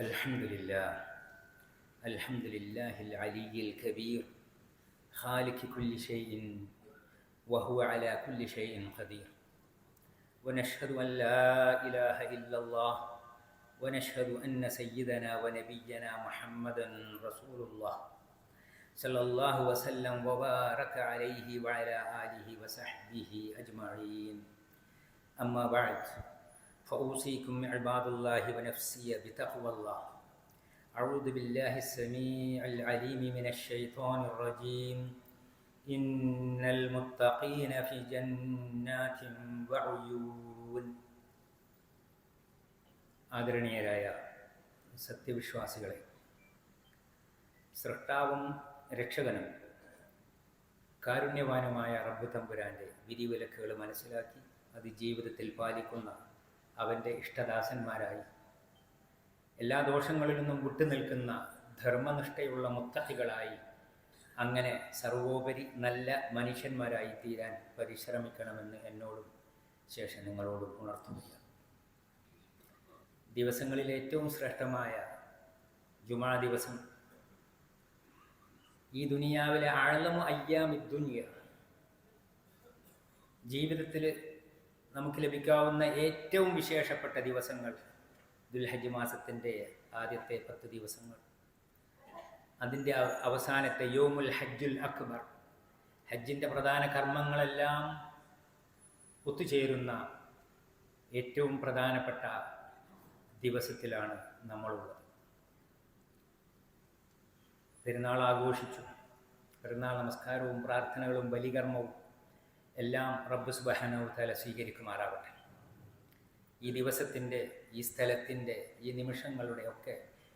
الحمد لله. الحمد لله العلي الكبير. خالق كل شيء وهو على كل شيء قدير. ونشهد أن لا إله إلا الله. ونشهد أن سيدنا ونبينا محمدا رسول الله. صلى الله وسلم وبارك عليه وعلى آله وصحبه أجمعين. أما بعد فأوصيكم عباد الله ونفسي بتقوى الله أعوذ بالله السميع العليم من الشيطان الرجيم إن المتقين في جنات وعيون ആദരണീയരായ സത്യവിശ്വാസികളെ സൃഷ്ടാവും രക്ഷകനും കാരുണ്യവാനുമായ റബ്ബു തമ്പുരാൻ്റെ വിധിവിലക്കുകൾ മനസ്സിലാക്കി അത് ജീവിതത്തിൽ പാലിക്കുന്ന അവന്റെ ഇഷ്ടദാസന്മാരായി. എല്ലാ ദോഷങ്ങളിൽ നിന്നും വിട്ടുനിൽക്കുന്ന ധർമ്മനിഷ്ഠയുള്ള മുത്തഹികളായി അങ്ങനെ സർവോപരി നല്ല മനുഷ്യന്മാരായി തീരാൻ പരിശ്രമിക്കണമെന്ന് എന്നോടും ശേഷം നിങ്ങളോടും ഉണർത്തുകയാണ്. ദിവസങ്ങളിൽ ഏറ്റവും ശ്രേഷ്ഠമായ ജുമാ ദിവസം ഈ ദുനിയാവിലെ ആഴമോ അയ്യാമി ദുനിയ. ജീവിതത്തിൽ നമുക്ക് ലഭിക്കാവുന്ന ഏറ്റവും വിശേഷപ്പെട്ട ദിവസങ്ങൾ ദുൽഹജ് മാസത്തിന്റെ ആദ്യത്തെ പത്ത് ദിവസങ്ങൾ. അതിന്റെ അവസാനത്തെ യോമുൽ ഹജ്ജുൽ അക്ബർ. ഹജ്ജിന്റെ പ്രധാന കർമ്മങ്ങളെല്ലാം ഒത്തുചേരുന്ന ഏറ്റവും പ്രധാനപ്പെട്ട ദിവസത്തിലാണ് നമ്മളുള്ളത്. പെരുന്നാൾ ആഘോഷിച്ചു. പെരുന്നാൾ നമസ്കാരവും പ്രാർത്ഥനകളും ബലികർമ്മവും എല്ലാം റബ്ബ് സുബഹാനവ് തല സ്വീകരിക്കുമാറാവട്ടെ ഈ ദിവസത്തിന്റെ ഈ സ്ഥലത്തിന്റെ ഈ നിമിഷങ്ങളുടെ ഒക്കെ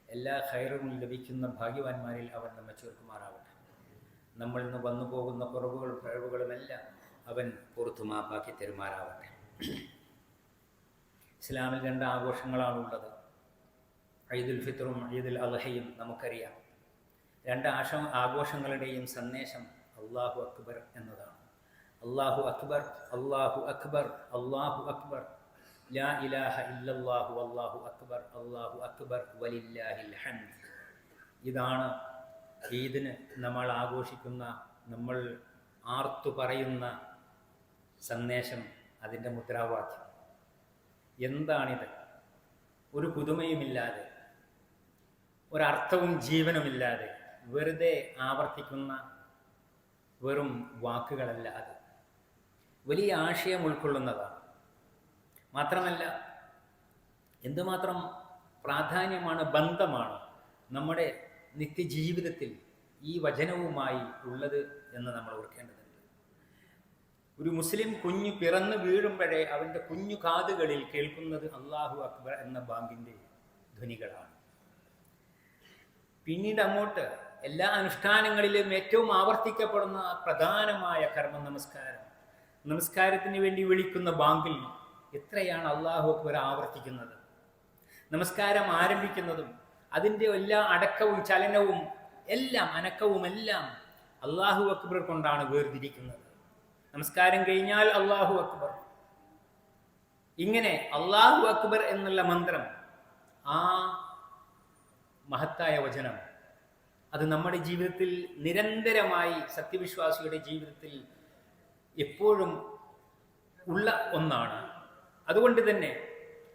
എല്ലാ ഹൈറും ലഭിക്കുന്ന ഭാഗ്യവാന്മാരിൽ അവൻ നമ്മെ ചേർക്കുമാറാവട്ടെ നമ്മൾ ഇന്ന് വന്നു പോകുന്ന കുറവുകളും കഴിവുകളുമെല്ലാം അവൻ പുറത്തു മാപ്പാക്കി തരുമാറാവട്ടെ ഇസ്ലാമിൽ രണ്ട് ആഘോഷങ്ങളാണുള്ളത്. ഈദുൽ ഫിത്തറും ഈദുൽ അലഹയും നമുക്കറിയാം. രണ്ട് ആശ ആഘോഷങ്ങളുടെയും സന്ദേശം അള്ളാഹു അക്ബർ എന്നതാണ്. അള്ളാഹു അക്ബർ അള്ളാഹു അക്ബർ അള്ളാഹു അക്ബർ. ലാ ഇലാഹ ഇല്ലല്ലാഹു അള്ളാഹു അക്ബർ അള്ളാഹു അക്ബർ വലില്ലാഹിൽ ഹംദ്. ഇതാണ് ഈദിന് നമ്മൾ ആഘോഷിക്കുന്ന നമ്മൾ ആർത്തു പറയുന്ന സന്ദേശം അതിന്റെ മുദ്രാവാക്യം. എന്താണിത്? ഒരു പുതുമയുമില്ലാതെ ഒരർത്ഥവും ജീവനുമില്ലാതെ വെറുതെ ആവർത്തിക്കുന്ന വെറും വാക്കുകളല്ല അത് വലിയ ആശയം ഉൾക്കൊള്ളുന്നതാണ്. മാത്രമല്ല എന്തുമാത്രം പ്രാധാന്യമാണ് ബന്ധമാണ് നമ്മുടെ നിത്യജീവിതത്തിൽ ഈ വചനവുമായി ഉള്ളത് എന്ന് നമ്മൾ ഓർക്കേണ്ടതുണ്ട്. ഒരു മുസ്ലിം കുഞ്ഞു പിറന്നു വീഴുമ്പോഴേ അവന്റെ കുഞ്ഞു കാതുകളിൽ കേൾക്കുന്നത് അള്ളാഹു അക്ബർ എന്ന ബാങ്കിന്റെ ധ്വനികളാണ്. പിന്നീട് അങ്ങോട്ട് എല്ലാ അനുഷ്ഠാനങ്ങളിലും ഏറ്റവും ആവർത്തിക്കപ്പെടുന്ന പ്രധാനമായ കർമ്മ നമസ്കാരം നമസ്കാരത്തിന് വേണ്ടി വിളിക്കുന്ന ബാങ്കിൽ എത്രയാണ് അള്ളാഹു അക്ബർ ആവർത്തിക്കുന്നത്? നമസ്കാരം ആരംഭിക്കുന്നതും അതിന്റെ എല്ലാ അടക്കവും ചലനവും എല്ലാം അനക്കവും എല്ലാം അള്ളാഹു അക്ബർ കൊണ്ടാണ് വേർതിരിക്കുന്നത്. നമസ്കാരം കഴിഞ്ഞാൽ അള്ളാഹു അക്ബർ. ഇങ്ങനെ അള്ളാഹു അക്ബർ എന്നുള്ള മന്ത്രം ആ മഹത്തായ വചനം അത് നമ്മുടെ ജീവിതത്തിൽ നിരന്തരമായി സത്യവിശ്വാസിയുടെ ജീവിതത്തിൽ എപ്പോഴും ഉള്ള ഒന്നാണ്. അതുകൊണ്ട് തന്നെ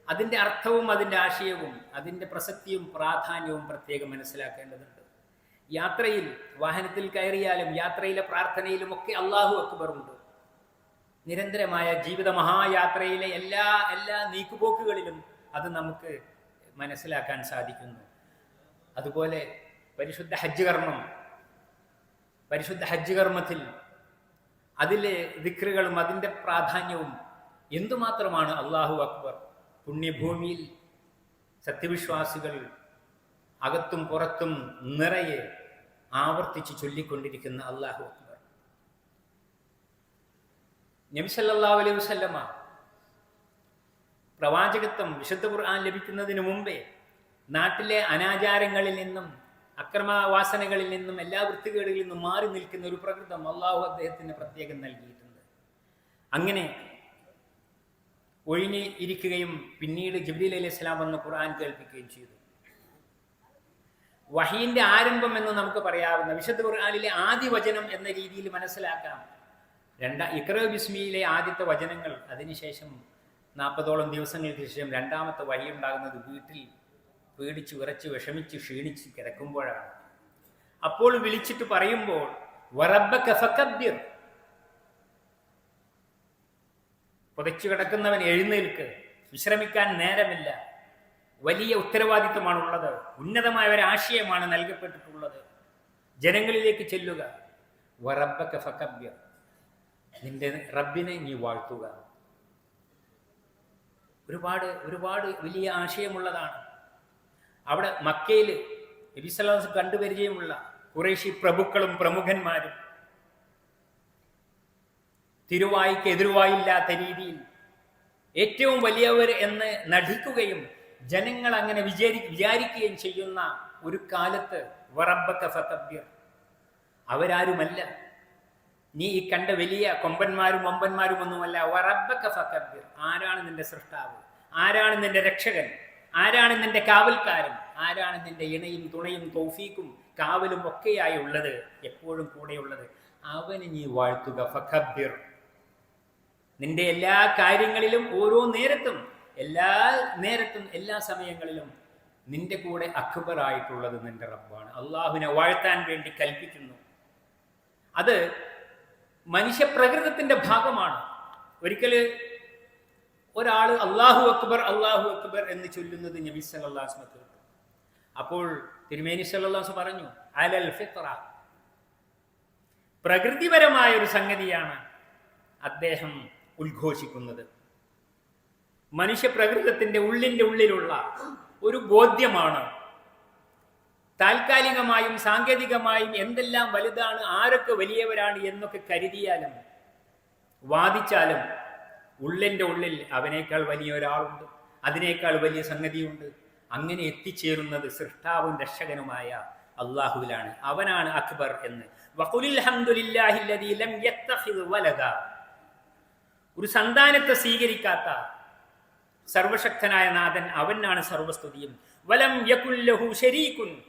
അതിന്റെ അർത്ഥവും അതിന്റെ ആശയവും അതിന്റെ പ്രസക്തിയും പ്രാധാന്യവും പ്രത്യേകം മനസ്സിലാക്കേണ്ടതുണ്ട്. യാത്രയിൽ വാഹനത്തിൽ കയറിയാലും യാത്രയിലെ പ്രാർത്ഥനയിലും ഒക്കെ അള്ളാഹു അക്ബർ ഉണ്ട്. നിരന്തരമായ ജീവിത മഹായാത്രയിലെ എല്ലാ എല്ലാ നീക്കുപോക്കുകളിലും അത് നമുക്ക് മനസ്സിലാക്കാൻ സാധിക്കുന്നു. അതുപോലെ പരിശുദ്ധ ഹജ്ജ് കർമ്മം പരിശുദ്ധ ഹജ്ജ് കർമ്മത്തിൽ അതിലെ ദിക്റുകളും അതിന്റെ പ്രാധാന്യവും എന്തുമാത്രമാണ് അള്ളാഹു അക്ബർ പുണ്യഭൂമിയിൽ സത്യവിശ്വാസികൾ അകത്തും പുറത്തും നിറയെ ആവർത്തിച്ച് ചൊല്ലിക്കൊണ്ടിരിക്കുന്ന അള്ളാഹു അക്ബർ. നബിസല്ലാ അലൈഹി വസല്ലമ പ്രവാചകത്വം വിശുദ്ധ ഖുർആൻ ലഭിക്കുന്നതിന് മുമ്പേ നാട്ടിലെ അനാചാരങ്ങളിൽ നിന്നും അക്രമവാസനകളിൽ നിന്നും എല്ലാ വൃത്തികേടുകളിൽ നിന്നും മാറി നിൽക്കുന്ന ഒരു പ്രകൃതം അള്ളാഹു അദ്ദേഹത്തിന് പ്രത്യേകം നൽകിയിട്ടുണ്ട്. അങ്ങനെ ഒഴിഞ്ഞ് ഇരിക്കുകയും പിന്നീട് ജബ്രീൽ അലൈഹി സ്വലാം വന്ന് ഖുർആൻ കേൾപ്പിക്കുകയും ചെയ്തു. വഹീന്റെ ആരംഭം എന്ന് നമുക്ക് പറയാവുന്ന വിശുദ്ധ ഖുർആാനിലെ ആദ്യ വചനം എന്ന രീതിയിൽ മനസ്സിലാക്കാം. രണ്ടാ ഇക്ര ബിസ്മിയിലെ ആദ്യത്തെ വചനങ്ങൾ അതിനുശേഷം നാൽപ്പതോളം ദിവസങ്ങൾക്ക് ശേഷം രണ്ടാമത്തെ വഴി ഉണ്ടാകുന്നത് വീട്ടിൽ പേടിച്ച് വിറച്ച് വിഷമിച്ച് ക്ഷീണിച്ച് കിടക്കുമ്പോഴാണ്. അപ്പോൾ വിളിച്ചിട്ട് പറയുമ്പോൾ വറബ്ബക കഫക്കബ്യർ പുതച്ചു കിടക്കുന്നവൻ എഴുന്നേൽക്ക്. വിശ്രമിക്കാൻ നേരമില്ല. വലിയ ഉത്തരവാദിത്തമാണുള്ളത് ഉന്നതമായ ഒരു ആശയമാണ് നൽകപ്പെട്ടിട്ടുള്ളത്. ജനങ്ങളിലേക്ക് ചെല്ലുക. വറബ്ബക കഫക്കബ്യർ നിന്റെ റബ്ബിനെ നീ വാഴ്ത്തുക. ഒരുപാട് ഒരുപാട് വലിയ ആശയമുള്ളതാണ്. അവിടെ മക്കയിൽ നബിസ്വലാസ് കണ്ടുപരിചയമുള്ള കുറേശി പ്രഭുക്കളും പ്രമുഖന്മാരും തിരുവായിക്ക് എതിരുവായില്ലാത്ത രീതിയിൽ ഏറ്റവും വലിയവർ എന്ന് നടിക്കുകയും ജനങ്ങൾ അങ്ങനെ വിചാരി വിചാരിക്കുകയും ചെയ്യുന്ന ഒരു കാലത്ത് വറബക്ക ഫതബ്യർ അവരാരുമല്ല. നീ ഈ കണ്ട വലിയ കൊമ്പന്മാരും വമ്പന്മാരും ഒന്നുമല്ല വറബക്ക ഫതബ്യർ ആരാണ് നിന്റെ സൃഷ്ടാവ്? ആരാണ് നിന്റെ രക്ഷകൻ? ആരാണ് നിന്റെ കാവൽക്കാരൻ? ആരാണ് നിന്റെ ഇണയും തുണയും തൗഫീക്കും കാവലും ഒക്കെയായി ഉള്ളത്? എപ്പോഴും കൂടെയുള്ളത്. അവന് നീ വാഴ്ത്തുക. ഫഖബ്ബിർ. നിന്റെ എല്ലാ കാര്യങ്ങളിലും ഓരോ നേരത്തും എല്ലാ നേരത്തും എല്ലാ സമയങ്ങളിലും നിന്റെ കൂടെ അക്ബർ അക്ബറായിട്ടുള്ളത് നിന്റെ റബ്ബാണ്. അള്ളാഹുവിനെ വാഴ്ത്താൻ വേണ്ടി കൽപ്പിക്കുന്നു. അത് മനുഷ്യപ്രകൃതത്തിന്റെ ഭാഗമാണ്. ഒരിക്കൽ ഒരാൾ അള്ളാഹു അക്ബർ അള്ളാഹു അക്ബർ എന്ന് ചൊല്ലുന്നത് നബി സല്ലാസ്മ കേട്ടു. അപ്പോൾ തിരുമേനി സല്ലാസ് പറഞ്ഞു അലൽ ഫിത്ര പ്രകൃതിപരമായ ഒരു സംഗതിയാണ് അദ്ദേഹം ഉദ്ഘോഷിക്കുന്നത്. മനുഷ്യ പ്രകൃതത്തിന്റെ ഉള്ളിന്റെ ഉള്ളിലുള്ള ഒരു ബോധ്യമാണ്. താൽക്കാലികമായും സാങ്കേതികമായും എന്തെല്ലാം വലുതാണ് ആരൊക്കെ വലിയവരാണ് എന്നൊക്കെ കരുതിയാലും വാദിച്ചാലും ഉള്ളിന്റെ ഉള്ളിൽ അവനേക്കാൾ വലിയ ഒരാളുണ്ട് അതിനേക്കാൾ വലിയ സംഗതിയുണ്ട്. അങ്ങനെ എത്തിച്ചേരുന്നത് സൃഷ്ടാവും രക്ഷകനുമായ അള്ളാഹുവിലാണ്. അവനാണ് അക്ബർ എന്ന്. ഒരു സന്താനത്തെ സ്വീകരിക്കാത്ത സർവശക്തനായ നാഥൻ അവനാണ് സർവസ്തുതിയും. വലം യകുല്ലഹു ശരീകുൻ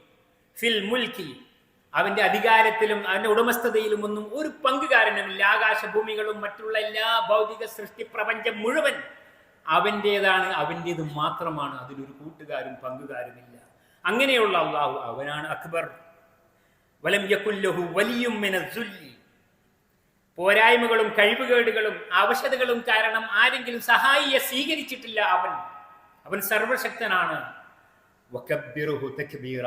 ഫിൽ മുൽക്കി. അവന്റെ അധികാരത്തിലും അവന്റെ ഉടമസ്ഥതയിലും ഒന്നും ഒരു പങ്കുകാരനുമില്ല. ആകാശഭൂമികളും മറ്റുള്ള എല്ലാ ഭൗതിക സൃഷ്ടി പ്രപഞ്ചം മുഴുവൻ അവന്റേതാണ് അവന്റേത് മാത്രമാണ്. അതിലൊരു കൂട്ടുകാരും പങ്കുകാരുമില്ല. അങ്ങനെയുള്ള അള്ളാഹു അവനാണ് അക്ബർ. വലം യക്കുല്ലഹു വലിയും പോരായ്മകളും കഴിവുകേടുകളും അവശതകളും കാരണം ആരെങ്കിലും സഹായിയെ സ്വീകരിച്ചിട്ടില്ല അവൻ. അവൻ സർവശക്തനാണ് വകബ്ബിറുഹു തക്ബീറ.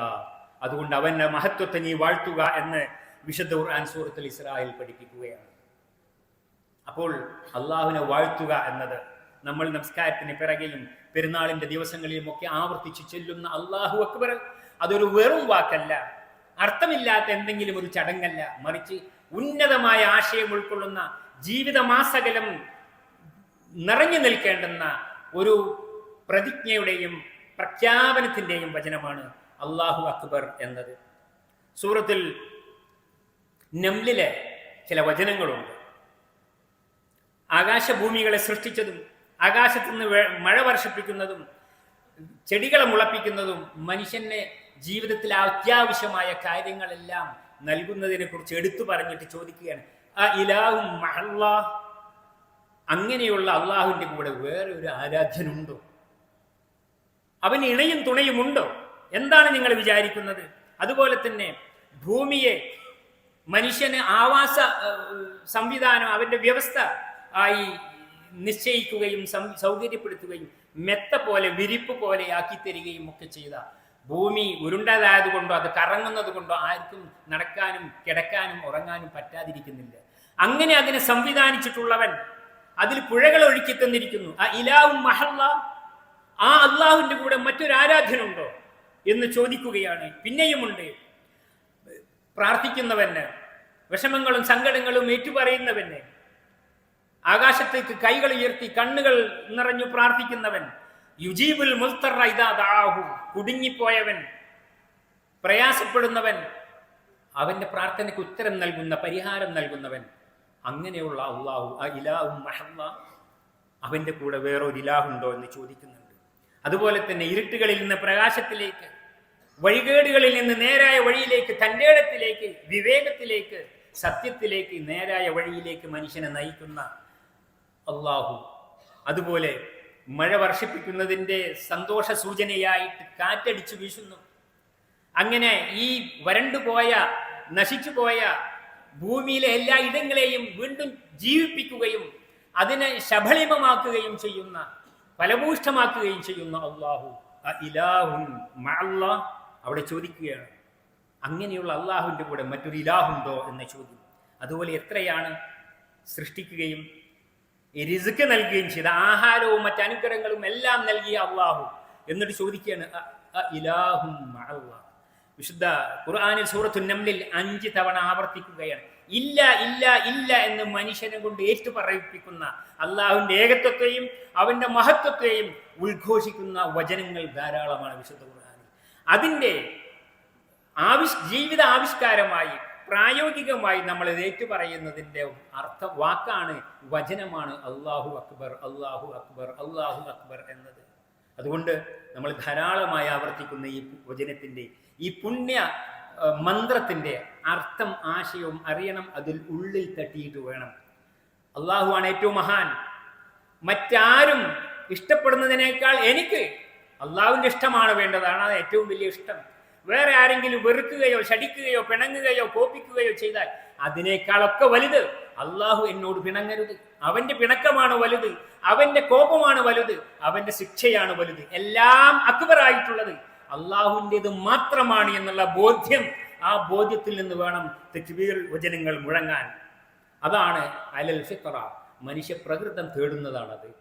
അതുകൊണ്ട് അവന്റെ മഹത്വത്തെ നീ വാഴ്ത്തുക എന്ന് വിശുദ്ധ ഖുർആൻ സൂറത്തുൽ ഇസ്രായേൽ പഠിപ്പിക്കുകയാണ്. അപ്പോൾ അള്ളാഹുവിനെ വാഴ്ത്തുക എന്നത് നമ്മൾ നമസ്കാരത്തിന് പിറകിലും പെരുന്നാളിന്റെ ദിവസങ്ങളിലും ഒക്കെ ആവർത്തിച്ച് ചെല്ലുന്ന അള്ളാഹു അക്ബർ അതൊരു വെറും വാക്കല്ല. അർത്ഥമില്ലാത്ത എന്തെങ്കിലും ഒരു ചടങ്ങല്ല. മറിച്ച് ഉന്നതമായ ആശയം ഉൾക്കൊള്ളുന്ന ജീവിതമാസകലം നിറഞ്ഞു നിൽക്കേണ്ടുന്ന ഒരു പ്രതിജ്ഞയുടെയും പ്രഖ്യാപനത്തിന്റെയും വചനമാണ് അള്ളാഹു അക്ബർ എന്നത്. സൂറത്തിൽ നംലിലെ ചില വചനങ്ങളുണ്ട്. ആകാശഭൂമികളെ സൃഷ്ടിച്ചതും ആകാശത്തു നിന്ന് മഴ വർഷിപ്പിക്കുന്നതും ചെടികളെ മുളപ്പിക്കുന്നതും മനുഷ്യനെ ജീവിതത്തിൽ അത്യാവശ്യമായ കാര്യങ്ങളെല്ലാം നൽകുന്നതിനെ കുറിച്ച് എടുത്തു പറഞ്ഞിട്ട് ചോദിക്കുകയാണ്. ആ ഇലാവും മഹല്ലാ അങ്ങനെയുള്ള അള്ളാഹുവിന്റെ കൂടെ വേറെ ഒരു ആരാധ്യനുണ്ടോ? അവന് ഇണയും തുണയും ഉണ്ടോ? എന്താണ് നിങ്ങൾ വിചാരിക്കുന്നത്? അതുപോലെ തന്നെ ഭൂമിയെ മനുഷ്യന് ആവാസ സംവിധാനം അവന്റെ വ്യവസ്ഥ ആയി നിശ്ചയിക്കുകയും സൗകര്യപ്പെടുത്തുകയും മെത്ത പോലെ വിരിപ്പ് പോലെ ആക്കി തരികയും ഒക്കെ ചെയ്ത ഭൂമി ഉരുണ്ടതായത് കൊണ്ടോ അത് കറങ്ങുന്നത് കൊണ്ടോ ആർക്കും നടക്കാനും കിടക്കാനും ഉറങ്ങാനും പറ്റാതിരിക്കുന്നില്ല. അങ്ങനെ അതിനെ സംവിധാനിച്ചിട്ടുള്ളവൻ അതിൽ പുഴകൾ ഒഴുക്കി തന്നിരിക്കുന്നു. ആ ഇലാവും മഹല്ല ആ അള്ളാഹുവിന്റെ കൂടെ മറ്റൊരു ആരാധനുണ്ടോ എന്ന് ചോദിക്കുകയാണ്. പിന്നെയുമുണ്ട്. പ്രാർത്ഥിക്കുന്നവന് വിഷമങ്ങളും സങ്കടങ്ങളും ഏറ്റുപറയുന്നവന് ആകാശത്തേക്ക് കൈകൾ ഉയർത്തി കണ്ണുകൾ നിറഞ്ഞു പ്രാർത്ഥിക്കുന്നവൻ യുജീബുൽ മുൽത്തറ ഇതാ ദാഹു കുടുങ്ങിപ്പോയവൻ പ്രയാസപ്പെടുന്നവൻ അവന്റെ പ്രാർത്ഥനയ്ക്ക് ഉത്തരം നൽകുന്ന പരിഹാരം നൽകുന്നവൻ അങ്ങനെയുള്ള അള്ളാഹു ആ ഇലാഹും മഹല്ല അവന്റെ കൂടെ വേറൊരു ഇലാഹുണ്ടോ എന്ന് ചോദിക്കുന്നുണ്ട്. അതുപോലെ തന്നെ ഇരുട്ടുകളിൽ നിന്ന് പ്രകാശത്തിലേക്ക് വഴികേടുകളിൽ നിന്ന് നേരായ വഴിയിലേക്ക് തന്റെ ഇടത്തിലേക്ക് വിവേകത്തിലേക്ക് സത്യത്തിലേക്ക് നേരായ വഴിയിലേക്ക് മനുഷ്യനെ നയിക്കുന്ന അള്ളാഹു. അതുപോലെ മഴ വർഷിപ്പിക്കുന്നതിന്റെ സന്തോഷ സൂചനയായിട്ട് കാറ്റടിച്ചു വീശുന്നു. അങ്ങനെ ഈ വരണ്ടുപോയ നശിച്ചുപോയ ഭൂമിയിലെ എല്ലാ ഇടങ്ങളെയും വീണ്ടും ജീവിപ്പിക്കുകയും അതിനെ ശബളിമമാക്കുകയും ചെയ്യുന്ന ഫലഭൂഷ്ടമാക്കുകയും ചെയ്യുന്ന അള്ളാഹു ഇലാഹും അവിടെ ചോദിക്കുകയാണ്. അങ്ങനെയുള്ള അള്ളാഹുവിന്റെ കൂടെ മറ്റൊരു ഇലാഹുണ്ടോ എന്ന ചോദ്യം. അതുപോലെ എത്രയാണ് സൃഷ്ടിക്കുകയും രിസുക്ക് നൽകുകയും ചെയ്ത ആഹാരവും മറ്റു അനുഗ്രഹങ്ങളും എല്ലാം നൽകിയ അള്ളാഹു എന്നിട്ട് ചോദിക്കുകയാണ് ഇലാഹും മഅല്ലാ. വിശുദ്ധ ഖുർആാനിൽ സൂറത്തു നംലിൽ അഞ്ച് തവണ ആവർത്തിക്കുകയാണ്. ഇല്ല ഇല്ല ഇല്ല എന്ന് മനുഷ്യനെ കൊണ്ട് ഏറ്റു പറയിപ്പിക്കുന്ന അള്ളാഹുവിന്റെ ഏകത്വത്തെയും അവന്റെ മഹത്വത്തെയും ഉദ്ഘോഷിക്കുന്ന വചനങ്ങൾ ധാരാളമാണ് വിശുദ്ധ ഖുർആാനിൽ. അതിന്റെ ആവിഷ് ജീവിത ആവിഷ്കാരമായി പ്രായോഗികമായി നമ്മൾ ഇത് ഏറ്റുപറയുന്നതിന്റെ അർത്ഥ വാക്കാണ് വചനമാണ് അള്ളാഹു അക്ബർ അള്ളാഹു അക്ബർ അള്ളാഹു അക്ബർ എന്നത്. അതുകൊണ്ട് നമ്മൾ ധാരാളമായി ആവർത്തിക്കുന്ന ഈ വചനത്തിന്റെ ഈ പുണ്യ മന്ത്രത്തിന്റെ അർത്ഥം ആശയവും അറിയണം അതിൽ ഉള്ളിൽ തട്ടിയിട്ട് വേണം. അള്ളാഹുവാണ് ഏറ്റവും മഹാൻ. മറ്റാരും ഇഷ്ടപ്പെടുന്നതിനേക്കാൾ എനിക്ക് അള്ളാഹുവിന്റെ ഇഷ്ടമാണ് വേണ്ടതാണ്. അത് ഏറ്റവും വലിയ ഇഷ്ടം. വേറെ ആരെങ്കിലും വെറുക്കുകയോ ശടിക്കുകയോ പിണങ്ങുകയോ കോപ്പിക്കുകയോ ചെയ്താൽ അതിനേക്കാളൊക്കെ വലുത് അള്ളാഹു എന്നോട് പിണങ്ങരുത്. അവന്റെ പിണക്കമാണ് വലുത്. അവന്റെ കോപമാണ് വലുത്. അവന്റെ ശിക്ഷയാണ് വലുത്. എല്ലാം അക്ബറായിട്ടുള്ളത്. അള്ളാഹുവിന്റെത് മാത്രമാണ് എന്നുള്ള ബോധ്യം ആ ബോധ്യത്തിൽ നിന്ന് വേണം തെക്കുബീർ വചനങ്ങൾ മുഴങ്ങാൻ. അതാണ് അലൽ ഫിത്ര മനുഷ്യ പ്രകൃതം തേടുന്നതാണത്.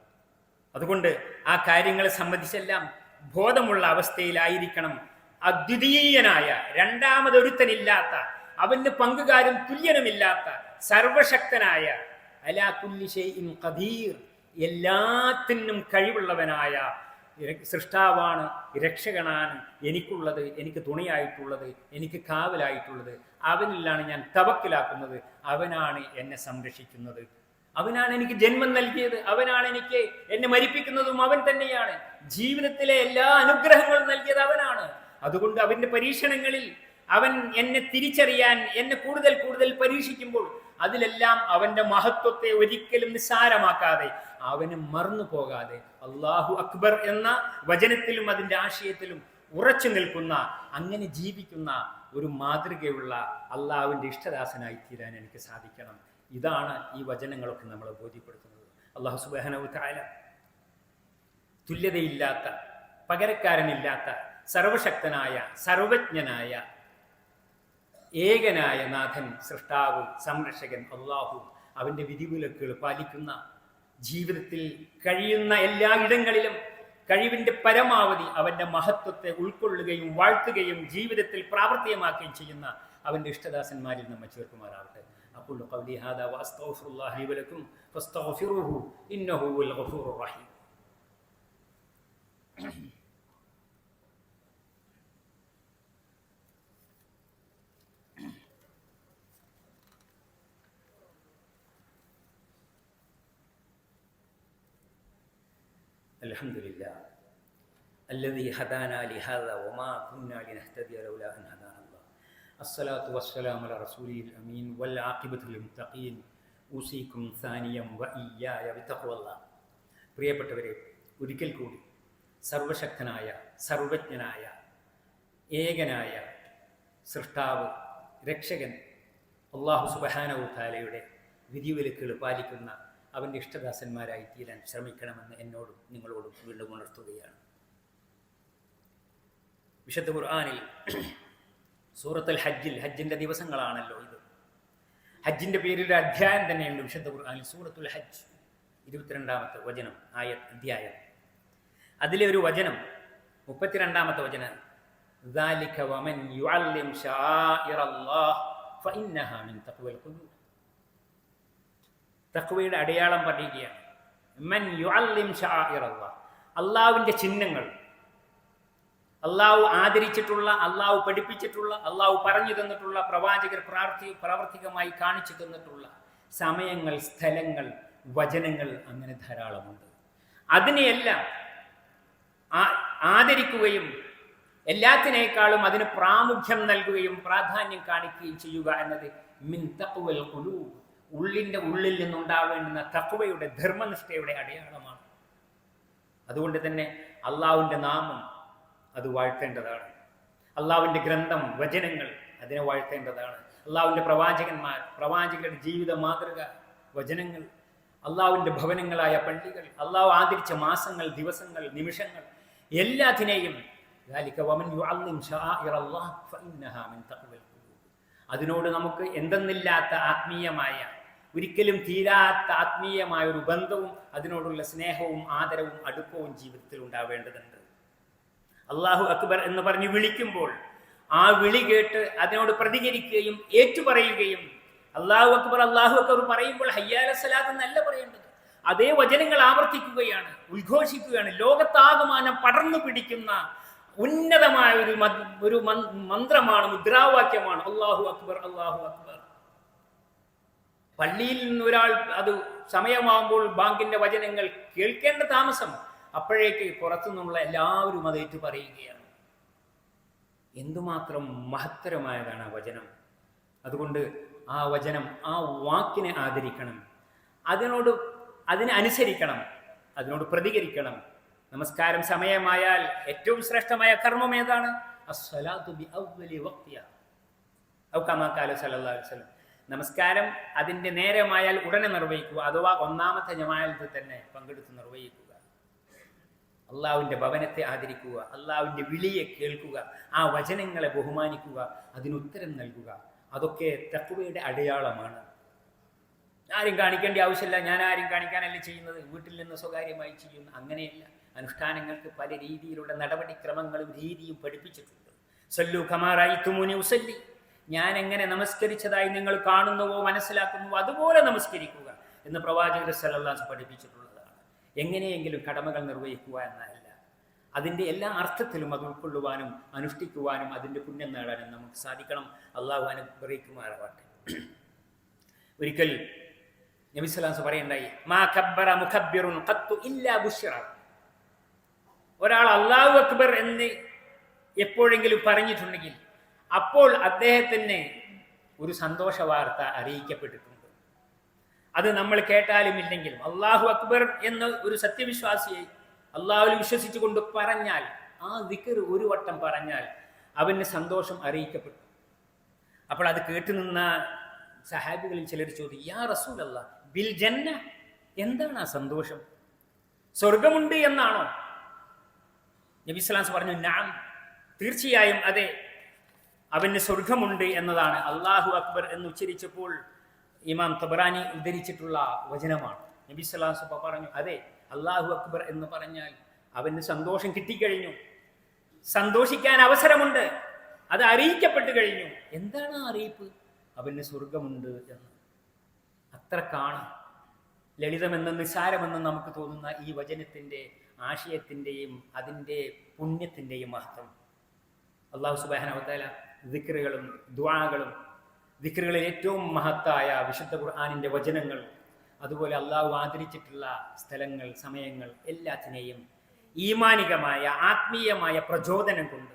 അതുകൊണ്ട് ആ കാര്യങ്ങളെ സംബന്ധിച്ചെല്ലാം ബോധമുള്ള അവസ്ഥയിലായിരിക്കണം. അദ്വിതീയനായ രണ്ടാമതൊരുത്തനില്ലാത്ത അവന് പങ്കുകാരും തുല്യനുമില്ലാത്ത സർവശക്തനായ അലാ കുല്ലിഷെ ഖദീർ എല്ലാത്തിനും കഴിവുള്ളവനായ സൃഷ്ടാവാണ് രക്ഷകനാണ് എനിക്കുള്ളത് എനിക്ക് തുണയായിട്ടുള്ളത് എനിക്ക് കാവലായിട്ടുള്ളത്. അവനിലാണ് ഞാൻ തവക്കിലാക്കുന്നത്. അവനാണ് എന്നെ സംരക്ഷിക്കുന്നത്. അവനാണ് എനിക്ക് ജന്മം നൽകിയത്. അവനാണ് എനിക്ക് എന്നെ മരിപ്പിക്കുന്നതും അവൻ തന്നെയാണ്. ജീവിതത്തിലെ എല്ലാ അനുഗ്രഹങ്ങളും നൽകിയത് അവനാണ്. അതുകൊണ്ട് അവന്റെ പരീക്ഷണങ്ങളിൽ അവൻ എന്നെ തിരിച്ചറിയാൻ എന്നെ കൂടുതൽ കൂടുതൽ പരീക്ഷിക്കുമ്പോൾ അതിലെല്ലാം അവന്റെ മഹത്വത്തെ ഒരിക്കലും നിസ്സാരമാക്കാതെ അവന് മറന്നു പോകാതെ അള്ളാഹു അക്ബർ എന്ന വചനത്തിലും അതിന്റെ ആശയത്തിലും ഉറച്ചു നിൽക്കുന്ന അങ്ങനെ ജീവിക്കുന്ന ഒരു മാതൃകയുള്ള അള്ളാഹുവിന്റെ ഇഷ്ടദാസനായി തീരാൻ എനിക്ക് സാധിക്കണം. ഇതാണ് ഈ വചനങ്ങളൊക്കെ നമ്മളെ ബോധ്യപ്പെടുത്തുന്നത്. അള്ളാഹു സുബാനവ് താല തുല്യതയില്ലാത്ത പകരക്കാരനില്ലാത്ത സർവശക്തനായ സർവജ്ഞനായ ഏകനായ നാഥൻ സൃഷ്ടാവ് സംരക്ഷകൻ അള്ളാഹു അവന്റെ വിധിവിലക്കുകൾ പാലിക്കുന്ന ജീവിതത്തിൽ കഴിയുന്ന എല്ലാ ഇടങ്ങളിലും കഴിവിന്റെ പരമാവധി അവന്റെ മഹത്വത്തെ ഉൾക്കൊള്ളുകയും വാഴ്ത്തുകയും ജീവിതത്തിൽ പ്രാവർത്തികമാക്കുകയും ചെയ്യുന്ന അവന്റെ ഇഷ്ടദാസന്മാരിൽ നമ്മെ ചേർക്കുമാറാവട്ടെ അപ്പോൾ ഹാദ വാസ്തൗഫുല്ലാഹി വലക്കും ഫസ്തഗ്ഫിറുഹു ഗഫൂറുർ റഹീം. الحمد لله الذي هدانا لهذا وما كنا لنهتدي لولا ان هدانا الله الصلاه والسلام على رسوله الامين والعاقبه للمتقين اوصيكم ثانيا واياي بتقوى الله പ്രിയപ്പെട്ടവരെ ഒരിക്കൽ കൂടി സർവശക്തനായ സർവജ്ഞനായ ഏകനായ സൃഷ്ടാവ് രക്ഷകൻ അള്ളാഹു സുബഹാനവു താലയുടെ വിധിവിലക്കുകൾ പാലിക്കുന്ന അവൻ്റെ ഇഷ്ടദാസന്മാരായി തീരാൻ ശ്രമിക്കണമെന്ന് എന്നോടും നിങ്ങളോടും വീണ്ടും ഉണർത്തുകയാണ് വിശുദ്ധ ഖുർആാനിൽ സൂറത്തുൽ ഹജ്ജിൽ ഹജ്ജിൻ്റെ ദിവസങ്ങളാണല്ലോ ഇത് ഹജ്ജിൻ്റെ പേരിൽ ഒരു അധ്യായം തന്നെയുണ്ട് വിശുദ്ധ ഖുർആാനിൽ സൂറത്തുൽ ഹജ്ജ് ഇരുപത്തിരണ്ടാമത്തെ വചനം ആയ അധ്യായം അതിലെ ഒരു വചനം മുപ്പത്തിരണ്ടാമത്തെ വചനം ذلك ومن يعلم شعائر الله فإنها من تقوى القلوب തക്വയുടെ അടയാളം പറയുകയാണ്. മൻ യുഅല്ലിം അള്ളാഹുവിന്റെ ചിഹ്നങ്ങൾ. അള്ളാഹു ആദരിച്ചിട്ടുള്ള അള്ളാഹു പഠിപ്പിച്ചിട്ടുള്ള അള്ളാഹു പറഞ്ഞു തന്നിട്ടുള്ള പ്രവാചകർ പ്രാർത്ഥി പ്രാവർത്തികമായി കാണിച്ചു തന്നിട്ടുള്ള സമയങ്ങൾ സ്ഥലങ്ങൾ വചനങ്ങൾ അങ്ങനെ ധാരാളമുണ്ട്. അതിനെയെല്ലാം ആദരിക്കുകയും എല്ലാത്തിനേക്കാളും അതിന് പ്രാമുഖ്യം നൽകുകയും പ്രാധാന്യം കാണിക്കുകയും ചെയ്യുക എന്നത് മിൻ തഖ്വൽ ഖുലൂബ്. ഉള്ളിന്റെ ഉള്ളിൽ നിന്നുണ്ടാവേണ്ടുന്ന തക്കുവയുടെ ധർമ്മനിഷ്ഠയുടെ അടയാളമാണ്. അതുകൊണ്ട് തന്നെ അള്ളാവിന്റെ നാമം അത് വാഴ്ത്തേണ്ടതാണ്. അള്ളാവിന്റെ ഗ്രന്ഥം വചനങ്ങൾ അതിനെ വാഴ്ത്തേണ്ടതാണ്. അള്ളാവിന്റെ പ്രവാചകന്മാർ പ്രവാചകരുടെ ജീവിത മാതൃക വചനങ്ങൾ അള്ളാവിന്റെ ഭവനങ്ങളായ പള്ളികൾ അള്ളാവ് ആദരിച്ച മാസങ്ങൾ ദിവസങ്ങൾ നിമിഷങ്ങൾ എല്ലാത്തിനെയും അതിനോട് നമുക്ക് എന്തെന്നില്ലാത്ത ആത്മീയമായ ഒരിക്കലും തീരാത്ത ആത്മീയമായ ഒരു ബന്ധവും അതിനോടുള്ള സ്നേഹവും ആദരവും അടുപ്പവും ജീവിതത്തിൽ ഉണ്ടാവേണ്ടതുണ്ട്. അള്ളാഹു അക്ബർ എന്ന് പറഞ്ഞ് വിളിക്കുമ്പോൾ ആ വിളി കേട്ട് അതിനോട് പ്രതികരിക്കുകയും ഏറ്റുപറയുകയും അള്ളാഹു അക്ബർ അള്ളാഹു അക്ബർ പറയുമ്പോൾ ഹയ്യാല സലാത്ത് എന്നല്ല പറയേണ്ടത്. അതേ വചനങ്ങൾ ആവർത്തിക്കുകയാണ് ഉദ്ഘോഷിക്കുകയാണ്. ലോകത്താകമാനം പടർന്നു പിടിക്കുന്ന ഉന്നതമായ ഒരു ഒരു മന്ത്രമാണ് മുദ്രാവാക്യമാണ് അള്ളാഹു അക്ബർ അള്ളാഹു അക്ബർ. പള്ളിയിൽ നിന്ന് ഒരാൾ അത് സമയമാകുമ്പോൾ ബാങ്കിന്റെ വചനങ്ങൾ കേൾക്കേണ്ട താമസം അപ്പോഴേക്ക് പുറത്തുനിന്നുള്ള എല്ലാവരും അത് ഏറ്റു പറയുകയാണ് എന്തുമാത്രം മഹത്തരമായതാണ് ആ വചനം. അതുകൊണ്ട് ആ വചനം ആ വാക്കിനെ ആദരിക്കണം. അതിനോട് അതിനെ അനുസരിക്കണം അതിനോട് പ്രതികരിക്കണം. നമസ്കാരം സമയമായാൽ ഏറ്റവും ശ്രേഷ്ഠമായ കർമ്മം ഏതാണ്? അസ്സലാത്തു ബി അവ്വലി വഖ്തിയ. ഔ കമാ സല്ലല്ലാഹു അലൈഹി വസല്ലം. നമസ്കാരം. അതിന്റെ നേരമായാൽ ഉടനെ നിർവഹിക്കുക അഥവാ ഒന്നാമത്തെ ജമാഅത്തിൽ തന്നെ പങ്കെടുത്ത് നിർവഹിക്കുക. അള്ളാവിന്റെ ഭവനത്തെ ആദരിക്കുക അള്ളാവിന്റെ വിളിയെ കേൾക്കുക ആ വചനങ്ങളെ ബഹുമാനിക്കുക അതിനുത്തരം നൽകുക. അതൊക്കെ തക്കുവയുടെ അടയാളമാണ്. ആരും കാണിക്കേണ്ട ആവശ്യമില്ല. ഞാൻ ആരും കാണിക്കാനല്ല ചെയ്യുന്നത്? വീട്ടിൽ നിന്ന് സ്വകാര്യമായി ചെയ്യുന്നു അങ്ങനെയല്ല. അനുഷ്ഠാനങ്ങൾക്ക് പല രീതിയിലുള്ള നടപടിക്രമങ്ങളും രീതിയും പഠിപ്പിച്ചിട്ടുണ്ട്. സല്ലു ഖമാറായി തുമുനി ഉസല്ലി. ഞാൻ എങ്ങനെ നമസ്കരിച്ചതായി നിങ്ങൾ കാണുന്നുവോ മനസ്സിലാക്കുന്നുവോ അതുപോലെ നമസ്കരിക്കുക എന്ന് പ്രവാചകർ സല്ലല്ലാഹു പഠിപ്പിച്ചിട്ടുള്ളതാണ്. എങ്ങനെയെങ്കിലും കടമകൾ നിർവഹിക്കുക എന്നല്ല അതിന്റെ എല്ലാ അർത്ഥത്തിലും അത് ഉൾക്കൊള്ളുവാനും അനുഷ്ഠിക്കുവാനും അതിന്റെ പുണ്യം നേടാനും നമുക്ക് സാധിക്കണം. അള്ളാഹു അനുഗ്രഹിക്കുമാറാവട്ടെ ഒരിക്കൽ നബി സ്വലാസ് പറയണ്ടായി മാ കബ്ബറ മുഖബ്ബിറുൻ ഖത്തു ഇല്ലാ ബുശ്റ. ഒരാൾ അള്ളാഹു അക്ബർ എന്ന് എപ്പോഴെങ്കിലും പറഞ്ഞിട്ടുണ്ടെങ്കിൽ അപ്പോൾ അദ്ദേഹത്തിന് ഒരു സന്തോഷ വാർത്ത അറിയിക്കപ്പെട്ടിട്ടുണ്ട്. അത് നമ്മൾ കേട്ടാലും ഇല്ലെങ്കിലും അള്ളാഹു അക്ബർ എന്ന് ഒരു സത്യവിശ്വാസിയെ അള്ളാഹുവിൽ വിശ്വസിച്ചുകൊണ്ട് പറഞ്ഞാൽ ആ ദിക്കർ ഒരു വട്ടം പറഞ്ഞാൽ അവന് സന്തോഷം അറിയിക്കപ്പെട്ടു. അപ്പോൾ അത് കേട്ടുനിന്ന സഹാബികളിൽ ചിലർ ചോദിക്കും യാ റസൂൽ അല്ല ബിൽ ജന്ന എന്താണ് ആ സന്തോഷം? സ്വർഗമുണ്ട് എന്നാണോ? നബി ഇസ്ലാം പറഞ്ഞു നാം തീർച്ചയായും അതെ അവന് സ്വർഗമുണ്ട് എന്നതാണ്. അള്ളാഹു അക്ബർ എന്ന് ഉച്ചരിച്ചപ്പോൾ ഇമാം തബറാനി ഉദ്ധരിച്ചിട്ടുള്ള വചനമാണ്. നബി സ്വലാസ് പറഞ്ഞു അതെ അള്ളാഹു അക്ബർ എന്ന് പറഞ്ഞാൽ അവന് സന്തോഷം കിട്ടിക്കഴിഞ്ഞു. സന്തോഷിക്കാൻ അവസരമുണ്ട്. അത് അറിയിക്കപ്പെട്ടു കഴിഞ്ഞു. എന്താണ് ആ അറിയിപ്പ്? അവന് സ്വർഗമുണ്ട് എന്ന്. അത്ര അത്രക്കാണ് ലളിതമെന്ന് നിസ്സാരമെന്ന് നമുക്ക് തോന്നുന്ന ഈ വചനത്തിന്റെ ആശയത്തിന്റെയും അതിന്റെ പുണ്യത്തിന്റെയും മഹത്വം. അള്ളാഹു സുബാനവത്താല ദിക്റുകളും ദ്വാകളും ദിക്റുകളിൽ ഏറ്റവും മഹത്തായ വിശുദ്ധ ഖുർആാനിന്റെ വചനങ്ങൾ അതുപോലെ അള്ളാഹു ആദരിച്ചിട്ടുള്ള സ്ഥലങ്ങൾ സമയങ്ങൾ എല്ലാത്തിനെയും ഈമാനികമായ ആത്മീയമായ പ്രചോദനം കൊണ്ട്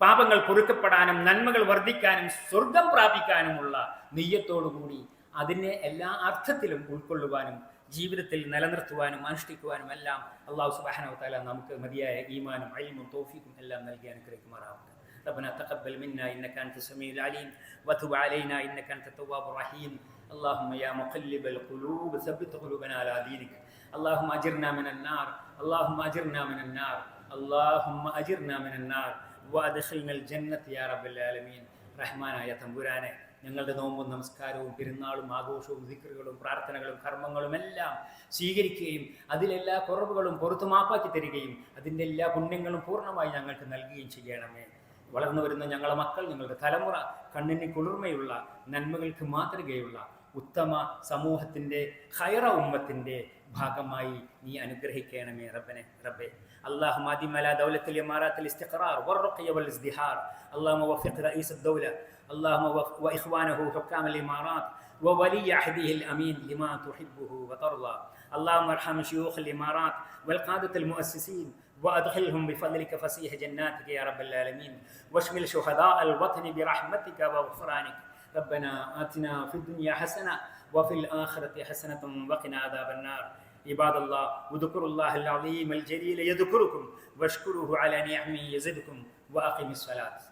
പാപങ്ങൾ പൊറുക്കപ്പെടാനും നന്മകൾ വർദ്ധിക്കാനും സ്വർഗം പ്രാപിക്കാനുമുള്ള നെയ്യത്തോടുകൂടി അതിനെ എല്ലാ അർത്ഥത്തിലും ഉൾക്കൊള്ളുവാനും ജീവിതത്തിൽ നിലനിർത്തുവാനും അനുഷ്ഠിക്കുവാനും എല്ലാം അള്ളാഹു സുബാനു താല നമുക്ക് മതിയായ ഈമാനും അഴിമും തോഫിക്കും എല്ലാം നൽകി അനുഗ്രഹിക്കുമാറാവട്ടെ. ربنا تقبل منا انك انت السميع العليم وتب علينا انك انت التواب الرحيم اللهم يا مقلب القلوب ثبت قلوبنا على دينك اللهم اجرنا من النار اللهم اجرنا من النار اللهم اجرنا من النار وادخلنا الجنه يا رب العالمين റഹ്മാനായ തമ്പുരാനെ ഞങ്ങളുടെ നോമ്പും നമസ്കാരവും പെരുന്നാളും ആഘോഷവും ദിക്കറുകളും പ്രാർത്ഥനകളും കർമ്മങ്ങളും എല്ലാം സ്വീകരിക്കുകയും അതിലെല്ലാ കുറവുകളും പുറത്തു മാപ്പാക്കി തരികയും അതിൻ്റെ എല്ലാ പുണ്യങ്ങളും പൂർണ്ണമായി ഞങ്ങൾക്ക് നൽകുകയും ചെയ്യണമേ വളർന്നു വരുന്ന ഞങ്ങളെ മക്കൾ ഞങ്ങളുടെ തലമുറ കണ്ണിന് കുളിർമയുള്ള നന്മകൾക്ക് മാതൃകയുള്ള ഉത്തമ സമൂഹത്തിൻ്റെ ഹൈറ ഉമ്മത്തിൻ്റെ ഭാഗമായി നീ അനുഗ്രഹിക്കണമേ റബ്ബനെ റബ്ബെ اللهم ادم على دولة الإمارات الاستقرار والرقي والازدهار اللهم وفق رئيس الدولة اللهم وف- وإخوانه حكام الإمارات وولي عهده الأمين لما تحبه وترضى اللهم ارحم شيوخ الإمارات والقادة المؤسسين وأدخلهم بفضلك فسيح جناتك يا رب العالمين. واشمل شهداء الوطن برحمتك وغفرانك. ربنا آتنا في الدنيا حسنة وفي الآخرة حسنة وقنا عذاب النار. عباد الله وذكروا الله العظيم الجليل يذكركم واشكروه على نعمه يزدكم وأقم الصلاة.